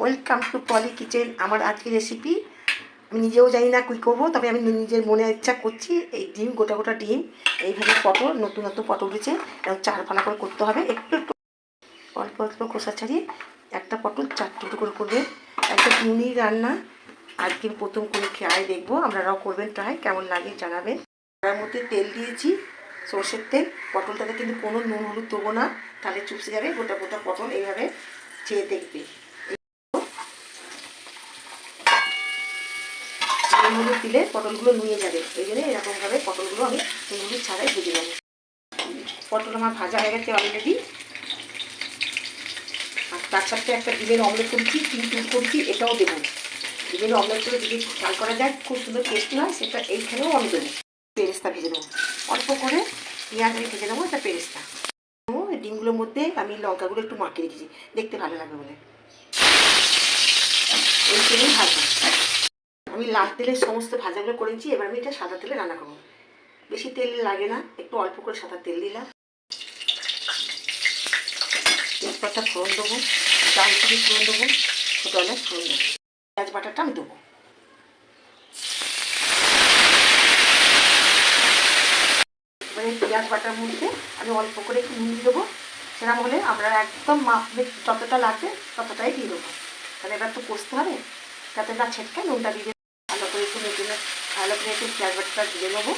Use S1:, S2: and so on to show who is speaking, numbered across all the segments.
S1: Welcome to poly kitchen, আমার আজকের recipe আমি নিজেও জানি না কী করব, তবে আমি নিজের মনে ইচ্ছা করছি, এই ডিম, গোটা গোটা ডিম, এইভাবে পটল, নতুন নতুন পটল উঠেছে এবং চার ফানা করে করতে হবে, একটু একটু। অল্প অল্প কষা ছাড়িয়ে একটা পটল চার টুকরো করে করবে। একটা নুনির রান্না, আজকে প্রথম করে খেয়ে দেখব আপনারাও করবেন ট্রাই কেমন লাগে জানাবেন। তার মধ্যে তেল দিয়েছি, সর্ষের তেল, পটলটাতে কিন্তু কোনো নুন হলুদ দেবো না, তাহলে চুপসে যাবে, গোটা গোটা পটল এইভাবে চেয়ে দেখবে। নুন হলুদ দিলে পটলগুলো নুয়ে যাবে। এই জন্য এরকমভাবে পটলগুলো আমি নুন ছাড়াই ভেজে নেব। পটল আমার ভাজা হয়ে গেছে অলরেডি আর তার সাথে একটা ডিমের অমলেট করছি তিন পিস করছি এটাও দেবো। ডিমের অমলেট করে যদি চাল করা যায়, খুব সুন্দর টেস্টি হয়, সেটা এইখানেও আমি দেবো। পেরেস্তা ভেজে নেব। অল্প করে পেঁয়াজ আমি ভেজে নেব এটা পেরেস্তা। ডিমগুলোর মধ্যে আমি লঙ্কাগুলো একটু মাখিয়ে রেখেছি। দেখতে ভালো লাগবে বলে। এই তেলেই ভাজবো। আমি লাল তেলের সমস্ত ভাজাগুলো করেছি এবার আমি এটা সাদা তেলে রান্না করব। বেশি তেল লাগে না, একটু অল্প করে সাদা তেল দিলাম। তেজপাতা ফোড়ন দেবো চালচুরি ফোড়ন দেবো ছোটো এলাচ ফোড়ন দেবো। পেঁয়াজ বাটাটা আমি দেবো। এবারে পেঁয়াজ বাটার মধ্যে আমি অল্প করে একটু নুন দেবো। সেরকম হলে আমরা একদম মাপ যতটা লাগবে ততটাই দিয়ে দেবো। তাহলে এবার তো কষতে হবে যাতে না ছেটকে নুনটা দিয়ে করে একটু মেটে ভালো করে একটু পেঁয়াজ বাটাটা দিয়ে নেব।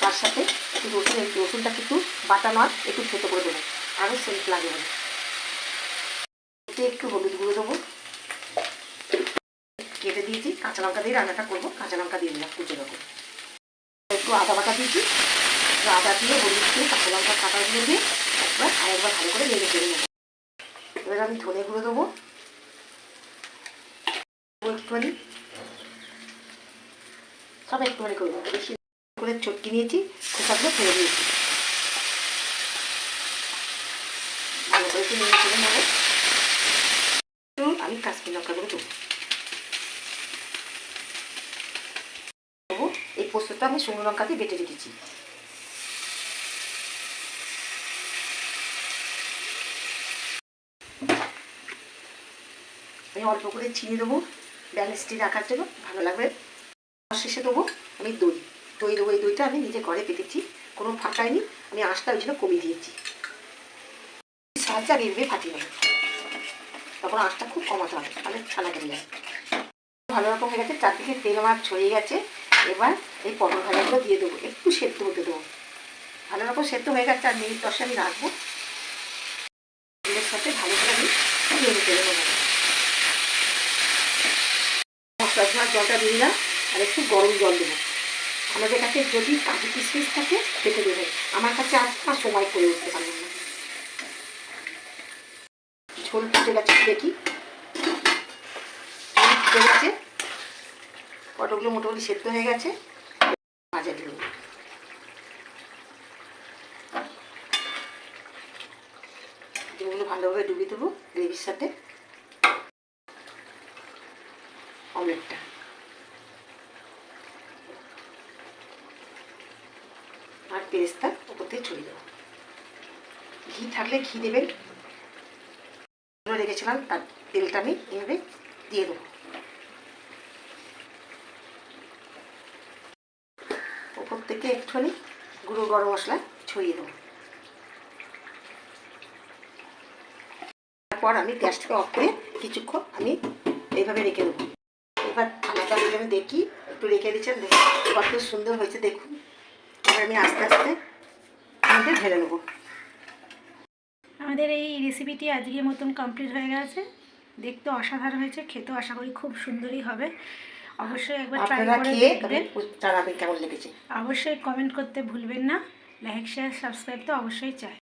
S1: তার সাথে একটু রসুন, একটু রসুনটা একটু বাটা নয়, একটু থেতো করে দেবো। আরও সেন্ট লাগে বলে এতে একটু হলুদ গুঁড়ো দেবো। কেটে দিয়েছি। কাঁচা লঙ্কা দিয়ে রান্নাটা করব। কাঁচা লঙ্কা দিয়ে দিলাম কুচো রকম একটু আদা বাটা দিয়েছি। আদা দিয়ে হলুদ দিয়ে কাঁচা লঙ্কা কাটাগুলো দিয়ে একবার আর একবার ভালো করে নেড়ে চেড়ে নেব। এবার আমি ধনে গুঁড়ো দেবো একটুখানি। সব একটুখানি করব বেশি করে চটকি নিয়েছি, খোসাগুলো ফেলে দিয়েছি। আমি কাশ্মীর লঙ্কাগুলো দেবো। এই পোস্তটা আমি শুকনো লঙ্কা দিয়ে বেটে রেখেছি। আমি অল্প করে চিনি দেবো। ব্যালেন্সটি রাখার জন্য ভালো লাগবে। শেষে দেবো আমি দই দই দেবো, এই দইটা আমি নিজে ঘরে পেতেছি, কোনো ফাটাইনি আমি আঁশটা ওই জন্য কমিয়ে দিয়েছি। সাহায্যে আমি এভাবে ফাটিয়ে নেব। তখন আঁশটা খুব কমাতে হবে তাহলে ছানা কেটে যায়। ভালো রকম হয়ে গেছে, চারদিকে তেল আমার ছড়িয়ে গেছে, এবার এই পটল ভাজাগুলো দিয়ে দেবো, একটু সেদ্ধ হতে দেবো। ভালো রকম সেদ্ধ হয়ে গেছে, আর মিনিট দশে আমি রাখব। সাথে ভালো করে আমি মশলা ধোয়ার জলটা দিয়ে দিলাম। আর একটু গরম জল দেবো। আমাদের কাছে যদি কাজু কিশমিশ থাকে পেটে দেবেন আমার কাছে আর না সময় করে উঠতে পারলাম না। ঝোল ফুটে গেছে, দেখি। ফুটে গেছে। মোটামুটি সেদ্ধ হয়ে গেছে। ভাজা দিল ডিমগুলো ভালোভাবে ডুবিয়ে দেবো, গ্রেভির সাথে। অমলেটটা। আর পেস্তা ওপর থেকে ছড়িয়ে দেবো। ঘি থাকলে ঘি দেবেন। রেখেছিলাম তার তেলটা আমি এভাবে দিয়ে দেবো। ওপর থেকে একটুখানি গুঁড়ো গরম মশলা ছড়িয়ে দেবো। তারপর আমি গ্যাসটাকে অফ করে কিছুক্ষণ আমি এইভাবে রেখে দেবো। এবার দিয়ে আমি দেখি, একটু রেখে দিচ্ছেন, দেখুন কত সুন্দর হয়েছে, দেখুন। এবার আমি আস্তে আস্তে আমাদের ঢেলে নেব।
S2: আমাদের এই রেসিপিটি আজকের মতন কমপ্লিট হয়ে গেছে। দেখতে অসাধারণ হয়েছে খেতে আশা করি খুব সুন্দরই হবে। অবশ্যই একবার ট্রাই করে দেখবেন।
S1: কেমন লেগেছে।
S2: অবশ্যই কমেন্ট করতে ভুলবেন না। লাইক শেয়ার সাবস্ক্রাইব তো অবশ্যই চাই।